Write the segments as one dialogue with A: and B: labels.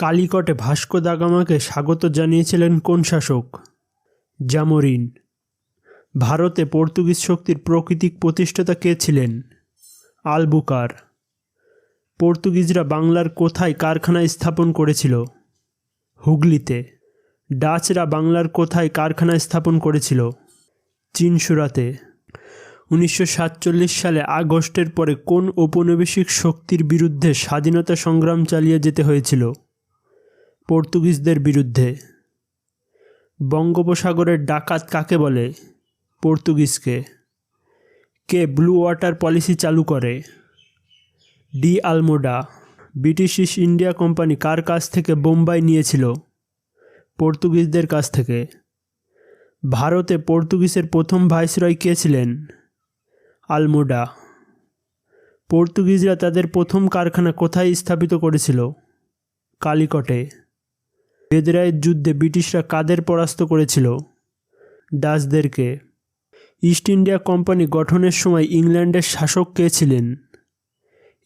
A: কালিকটে Vasco da গামাকে স্বাগত জানিয়েছিলেন কোন শাসক? জামোরিন। ভারতে পর্তুগিজ শক্তির প্রকৃতিক প্রতিষ্ঠাতা কে ছিলেন? আলবুকার। পর্তুগিজরা বাংলার কোথায় কারখানা স্থাপন করেছিল? হুগলিতে। ডাচরা বাংলার কোথায় কারখানা স্থাপন করেছিল? চিনসুরাতে। উনিশশো সাতচল্লিশ সালে আগস্টের পরে কোন ঔপনিবেশিক শক্তির বিরুদ্ধে স্বাধীনতা সংগ্রাম চালিয়ে যেতে হয়েছিল? পর্তুগিজদের বিরুদ্ধে। বঙ্গোপসাগরের ডাকাত কাকে বলে? পর্তুগিজকে। কে ব্লু ওয়াটার পলিসি চালু করে? De Almeida. British East India Company কার কাছ থেকে বোম্বাই নিয়েছিল? পর্তুগিজদের কাছ থেকে। ভারতে পর্তুগিজের প্রথম ভাইসরয় কে ছিলেন? আলমোডা। পর্তুগিজরা তাদের প্রথম কারখানা কোথায় স্থাপিত করেছিল? কালিকটে। বেদরায়ের যুদ্ধে ব্রিটিশরা কাদের পরাস্ত করেছিল? ডাচদেরকে ইস্ট ইন্ডিয়া কোম্পানি গঠনের সময় ইংল্যান্ডের শাসক কে ছিলেন?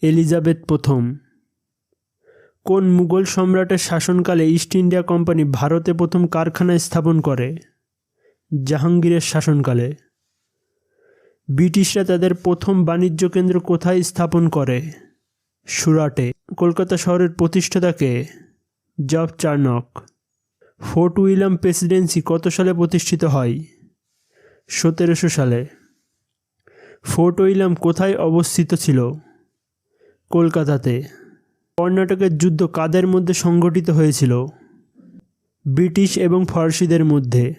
A: এলিজাবেথ প্রথম। কোন মুঘল সম্রাটের শাসনকালে ইস্ট ইন্ডিয়া কোম্পানি ভারতে প্রথম কারখানা স্থাপন করে? জাহাঙ্গীরের শাসনকালে। ব্রিটিশরা তাদের প্রথম বাণিজ্য কেন্দ্র কোথায় স্থাপন করে? সুরাটে। কলকাতা শহরের প্রতিষ্ঠাতাকে Job Charnock. Fort William Presidency কত সালে প্রতিষ্ঠিত হয়? সতেরোশো সালে। ফোর্ট উইলিয়াম কোথায় অবস্থিত ছিল? কলকাতাতে। কর্ণাটকের যুদ্ধ কাদের মধ্যে সংগঠিত হয়েছিল? ব্রিটিশ এবং ফরাসিদের মধ্যে।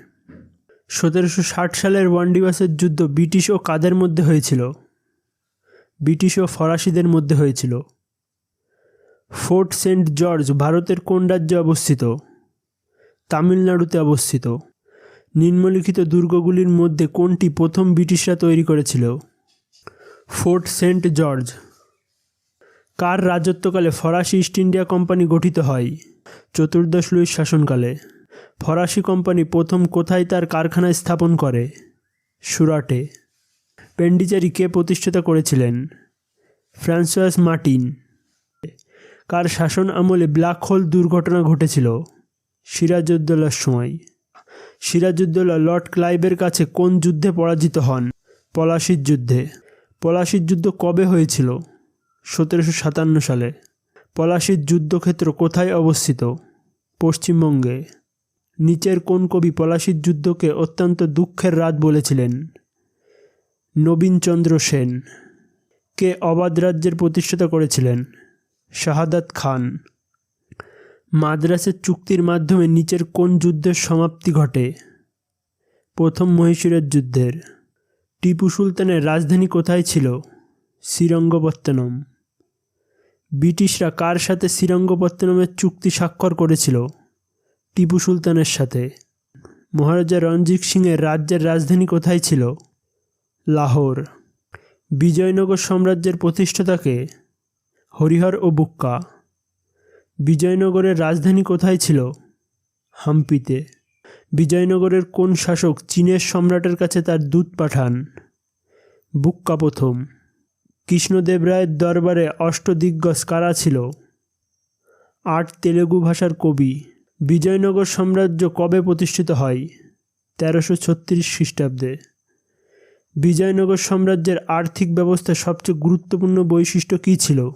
A: সতেরোশো ষাট সালের ওয়ান্ডিবাসের যুদ্ধ ব্রিটিশ ও কাদের মধ্যে হয়েছিল? ব্রিটিশ ও ফরাসিদের মধ্যে হয়েছিল। ফোর্ট সেন্ট জর্জ ভারতের কোন রাজ্যে অবস্থিত? তামিলনাড়ুতে অবস্থিত। নিম্নলিখিত দুর্গগুলির মধ্যে কোনটি প্রথম ব্রিটিশরা তৈরি করেছিল? Fort Saint George. কার রাজত্বকালে ফরাসি ইস্ট ইন্ডিয়া কোম্পানি গঠিত হয়? চতুর্দশ লুইস শাসনকালে। ফরাসি কোম্পানি প্রথম কোথায় তার কারখানা স্থাপন করে? সুরাটে। পেন্ডিচারি কে প্রতিষ্ঠাতা করেছিলেন? Francis Martin. কার শাসন আমলে ব্ল্যাক হোল দুর্ঘটনা ঘটেছিল? সিরাজউদ্দৌলার সময়। সিরাজউদ্দৌলা লর্ড ক্লাইভের কাছে কোন যুদ্ধে পরাজিত হন? পলাশির যুদ্ধে। পলাশির যুদ্ধ কবে হয়েছিল? সতেরোশো সাতান্ন সালে। পলাশির যুদ্ধক্ষেত্র কোথায় অবস্থিত? পশ্চিমবঙ্গে। নিচের কোন কবি পলাশির যুদ্ধকে অত্যন্ত দুঃখের রাত বলেছিলেন? নবীনচন্দ্র সেন। কে অবাধ রাজ্যের প্রতিষ্ঠাতা করেছিলেন? শাহাদাত খান। মাদ্রাসের চুক্তির মাধ্যমে নিচের কোন যুদ্ধের সমাপ্তি ঘটে? প্রথম মহীশূরের যুদ্ধের। টিপু সুলতানের রাজধানী কোথায় ছিল? শ্রীরঙ্গপত্তনম। ব্রিটিশরা কার সাথে শ্রীরঙ্গপত্তনমের চুক্তি স্বাক্ষর করেছিল? টিপু সুলতানের সাথে। মহারাজা রঞ্জিত সিংয়ের রাজ্যের রাজধানী কোথায় ছিল? লাহোর। বিজয়নগর সাম্রাজ্যের প্রতিষ্ঠাতাকে হরিহর ও বুক্কা। বিজয়নগরের রাজধানী কোথায় ছিল? হাম্পিতে। বিজয়নগরের কোন শাসক চীনের সম্রাটের কাছে তার দূত পাঠান? বুক্কা প্রথম। কৃষ্ণদেব রায়ের দরবারে অষ্টদিগ্গজ কারা ছিল? আট তেলেগু ভাষার কবি। বিজয়নগর সাম্রাজ্য কবে প্রতিষ্ঠিত হয়? তেরোশো ছত্রিশ খ্রিস্টাব্দে। বিজয়নগর সাম্রাজ্যের আর্থিক ব্যবস্থা সবচেয়ে গুরুত্বপূর্ণ বৈশিষ্ট্য কী ছিল?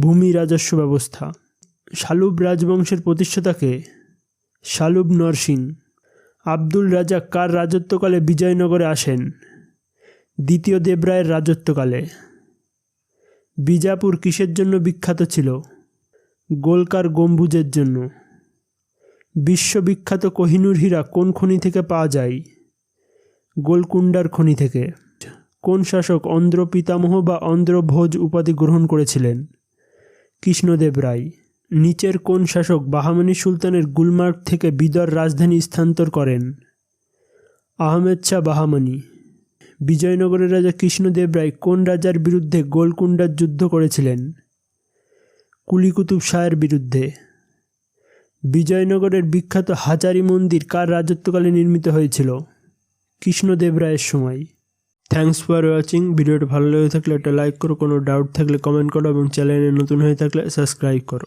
A: ভূমি রাজস্ব ব্যবস্থা। শালুব রাজবংশের প্রতিষ্ঠাতাকে শালুব নরসিং। আব্দুল রাজা কার রাজত্বকালে বিজয়নগরে আসেন? দ্বিতীয় দেবরায়ের রাজত্বকালে। বিজাপুর কিসের জন্য বিখ্যাত ছিল? গোলকার গম্বুজের জন্য। বিশ্ববিখ্যাত কোহিনুর হীরা কোন খনি থেকে পাওয়া যায়? গোলকুন্ডার খনি থেকে। কোন শাসক অন্ধ্র পিতামহ বা অন্ধ্র ভোজ উপাধি গ্রহণ করেছিলেন? কৃষ্ণদেব রায়, নিচের কোন শাসক বাহামানি সুলতানের গুলমার্গ থেকে বিদর রাজধানী স্থানান্তর করেন। আহমেদ শাহ বাহামানি, বিজয়নগরের রাজা কৃষ্ণদেব রায় কোন রাজার বিরুদ্ধে গোলকুণ্ডার যুদ্ধ করেছিলেন? কুলিকুতুব শাহের বিরুদ্ধে। বিজয়নগরের বিখ্যাত হাজারি মন্দির কার রাজত্বকালে নির্মিত হয়েছিল? কৃষ্ণদেব রায়ের সময়। থ্যাংকস ফর ওয়াচিং ভিডিওটা ভালো লেগে থাকলে একটা লাইক করো, কোনো ডাউট থাকলে কমেন্ট করো এবং চ্যানেলে নতুন হয়ে থাকলে সাবস্ক্রাইব করো।